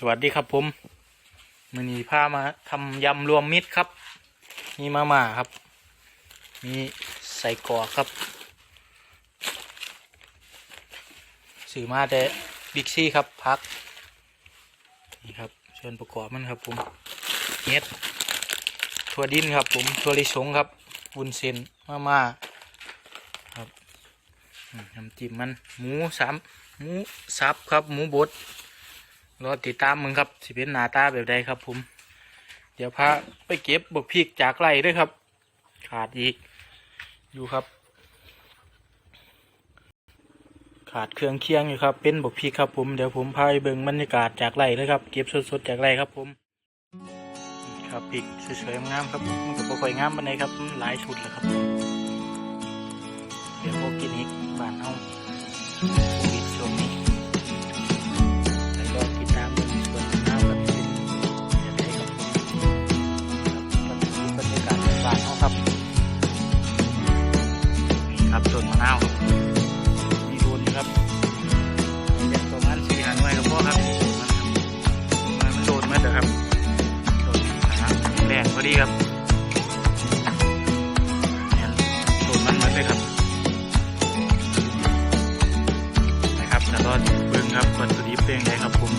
สวัสดีครับผมมือนี้พามาทำยำรวมมิตรครับ มีมาม่าครับ มีใส่กรอกครับ สื่อมาแต่บิ๊กซี่ครับพัก นี่ครับส่วนประกอบมันครับผมเฮ็ดถั่วดินครับผมถั่วลิสงครับวุ้นเส้นมาม่าครับน้ำจิ้มมันหมูสามหมูสับครับหมูบด รอติดตามมึงครับสิเป็นหนาตาแบบใดครับ ผม เดี๋ยวพาไปเก็บบกพริกจากไร่ด้วยครับ ขาดอีก อยู่ครับ ขาดเครื่องเคียงอยู่ครับ เป็นบกพริกครับผมเดี๋ยวผมพาไปเบิ่งบรรยากาศจากไร่เลยครับ เก็บสดๆจากไร่ครับ ผมครับพริกสวยๆงามๆครับมันก็บ่ค่อยงามปานใดครับหลายชุดแล้วครับเดี๋ยวพวกกินอีกบ้านเฮา ดีครับเนี่ยโดนมันมันเลยครับนะครับแต่รอเบิ่งครับวัตถุดิบเป็นยังไงครับผม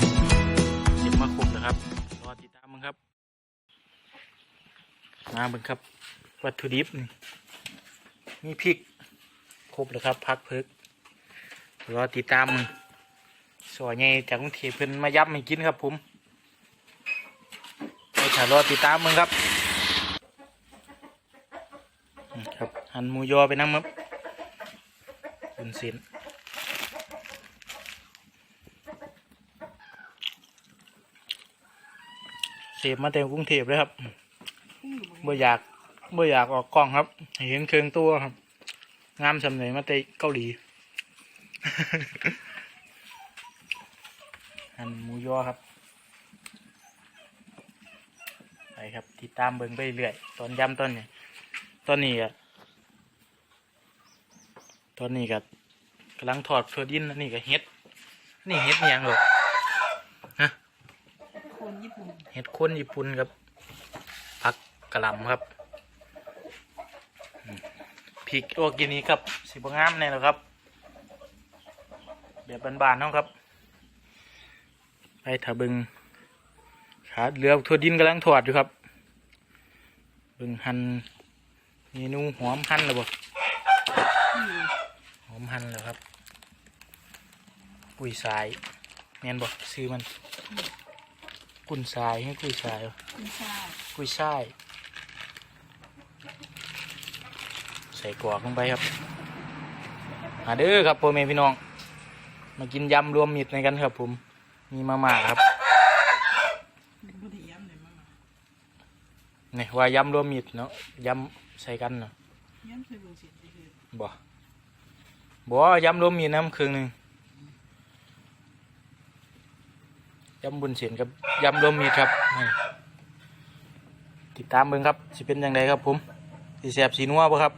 เก็บมาครบแล้วครับรอติดตามมึงครับมาเบิ่งครับ วัตถุดิบนี่มีพริกครบแล้วครับพักเพิกรอติดตามมึงสวยไงจากกรุงเทพเพิ่นมายับให้กินครับผมไปถ่ายรอติดตามมึงครับอืมครับ หั่นหมูยอไปน้ำครับเป็นเส้นเสพมาเต็มกรุงเทพเลยครับบ่อยากบ่อยากออกกล้องครับ เห็นเครื่องตัวครับ งามสำเร็จมาแต่เกาหลีอันหมูยอครับไปครับติดตามเบิ่งไปเรื่อยตอนย้ำตอนเนี้ตอนนี้อะ ตอนนี้ก็กำลังถอดเฟอร์ดินอันนี่ก็เฮ็ดนี่เฮ็ดอิหยังหรอกคนญี่ปุ่นเห็ดข้นญี่ปุ่นครับผักกระหล่ำครับอืมพริกโอกินี้ครับสีบงามแน่แล้วครับ แบบบานๆเนาะครับ ไปถาเบิงขาเรือทัวดินกำลังถอดอยู่ครับเบิงหันเมนูหอมหั่นแล้วบ่ห อมหั่นแล้วครับปุยสายแม่นบ่ซื้อมัน กุนทรายให้กุยทรายวะคุณชาติกุยช่าย ใส่กรอกลงไปครับมาเด้อครับพ่อแม่พี่น้อง มากินยำรวมมิตรในกันครับผม มีมาม่าครับเป็นผู้ที่ย้ำเลยมั้งนี่ว่ายำรวมมิตรเนาะยำใส่กันเนาะย้ำใส่เบ บ่บ่ยำรวมมิตรน้ำครึ่งหนึ่งย้ำบุญเสียนกับย้ำรวมมิตรครับติดตามเบิ่งครับสิเป็นยังไงครับผมสีแสบสีนัวบ่ครับ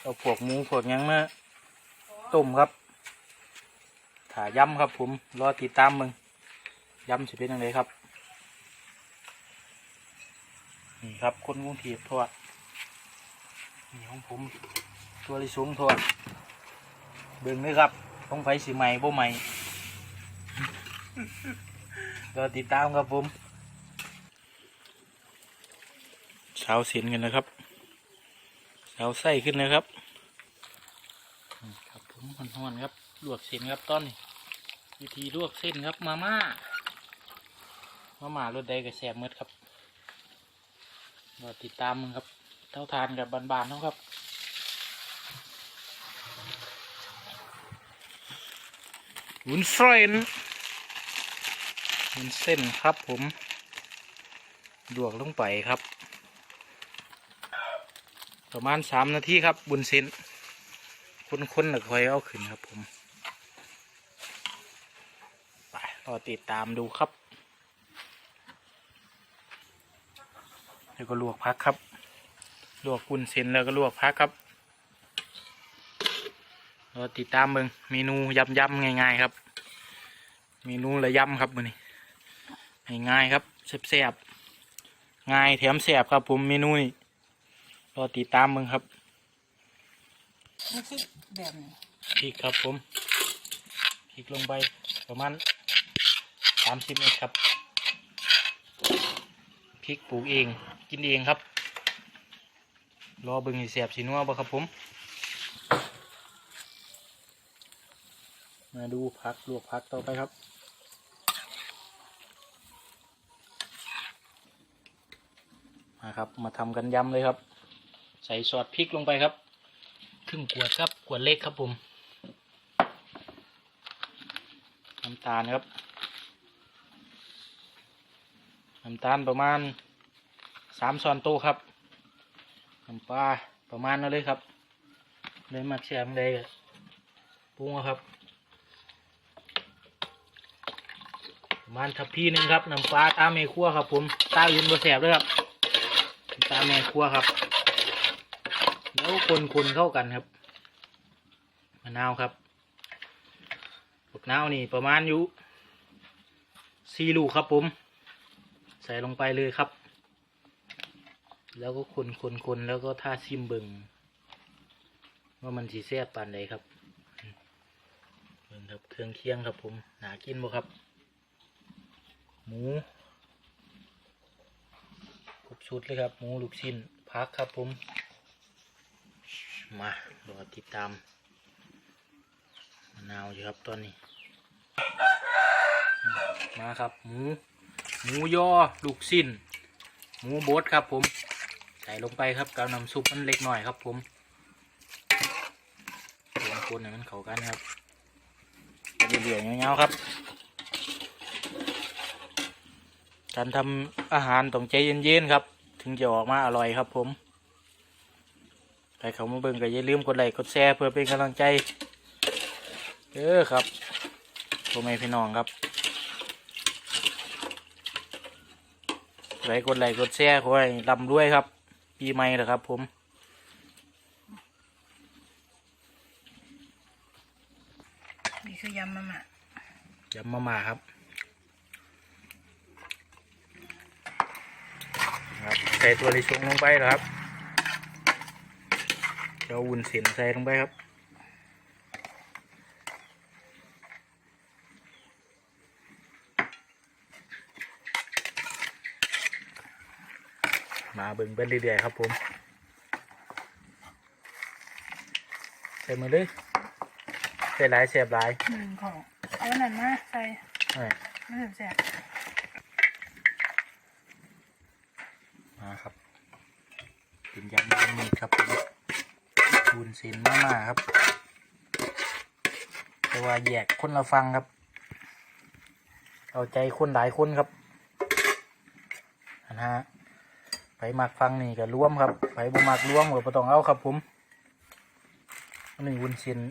เอาพวกหมูพวกยังมาต้มครับถ่าย้ำครับผมรอติดตามมึงย้ำสิเป็นยังไงครับนี่ครับคนกรุงเทพทอดนี่ของผมตัวลิสูงทอด เบิ่งเลยครับต้องไฟสีใหม่บ่ใหม่รอติดตามครับผมเช้าเสียนกันนะครับเช้าไส้ขึ้นเลยครับอืมครับผมห่อนๆครับลวกเส้นครับตอนนี้วิธีลวกเส้นครับมาม่ามาม่ารสใดก็แซ่บหมดครับรอติดตามมึงครับเท่าทานกับบานๆเนาะครับ วุ้นเส้นวุ้นเส้นครับผมลวกลงไปครับ ประมาณสามนาทีครับ บุญเส้นคนๆแล้วค่อยเอาขึ้นครับผมไปรอติดตามดูครับแล้วก็ลวกพักครับ ลวกวุ้นเส้นแล้วก็ลวกพักครับ รอติดตามเบิ่งเมนูยำๆง่ายๆครับ เมนูระยำครับมือนี้ให้ง่ายครับแซ่บๆง่ายแถมแซ่บครับ ผมเมนูนี้รอติดตามมึงครับนี่คือแบบนี้พริกครับผมพริกลงไปประมาณสามสิบเมตรครับพริกปลูกเองกินเองครับ รอเบิ่งให้แซ่บสีนัวบ่ครับผม มาดูผักลวกผักต่อไปครับ มาครับ มาทำกันยำเลยครับ ใส่ซอสพริกลงไปครับ ครึ่งขวดครับขวดเล็กครับผม น้ำตาลครับ น้ำตาลประมาณสามช้อนโต๊ะครับ น้ำปลาประมาณนั้นเลยครับเลยมักแช่มเลยปรุงครับ ประ มาณทัพพีหนึ่งครับน้ำปลาตาแม่ครัวครับ ผมตาอื่นบ่แสบด้วยครับตาแม่ครัวครับ แล้วคนคนเข้ากันครับมะนาวครับบักนาวนี่ประมาณอยู่สี่ลูกครับผม ใส่ลงไปเลยครับ แล้วก็คนคนคนแล้วก็ท่าซิมเบิงว่ามันสีแซ่บปานใดครับเบิ่งครับเครื่องเคียงครับผมหนากินบ่ครับ หมูครบชุดเลยครับ หมูลูกชิ้นพักครับผม มารอติดตามมะนาวอยู่ครับตอนนี้ มาครับ หมู หมูยอลูกสิ้น หมูบดครับผม ใส่ลงไปครับกับน้ำซุปมันเล็กหน่อยครับผมคนๆให้มันเข้ากันครับเรื่อยๆเงาๆครับ การทำอาหารต้องใจเย็นๆครับ ถึงจะออกมาอร่อยครับผมใครเขามาเบิ่งก็อย่าลืมกดไลค์กดแชร์เพื่อเป็นกำลังใจเออครับพ่อแม่พี่น้องครับไลค์กดไลค์กดแชร์ขอให้ร่ำรวยครับ ปีใหม่นะครับผมนี่คือยำมะม่ายำมาม่าครับครับใส่ตัวลิชงลงไปนะครับเดี๋ยววุ้นเส้นใส่ลงไปครับมาเบิ่งไปเรื่อยๆครับผมใส่มือเลยใส่หลายเสียบหลายหนึ่งของเอาอันนั้นมาใส่เอ้ยไม่ถึงแสบ มาครับเป็นยำยำมีครับผมคูนเส้นมาม่าครับ แต่ว่าแยกคนละฟังครับ เอาใจคนหลายคนครับอันฮะไปมักฟังนี่ก็ร่วมครับไปบ่มักร่วมก็บ่ต้องเอาครับผมอันนี้วุ้นเส้น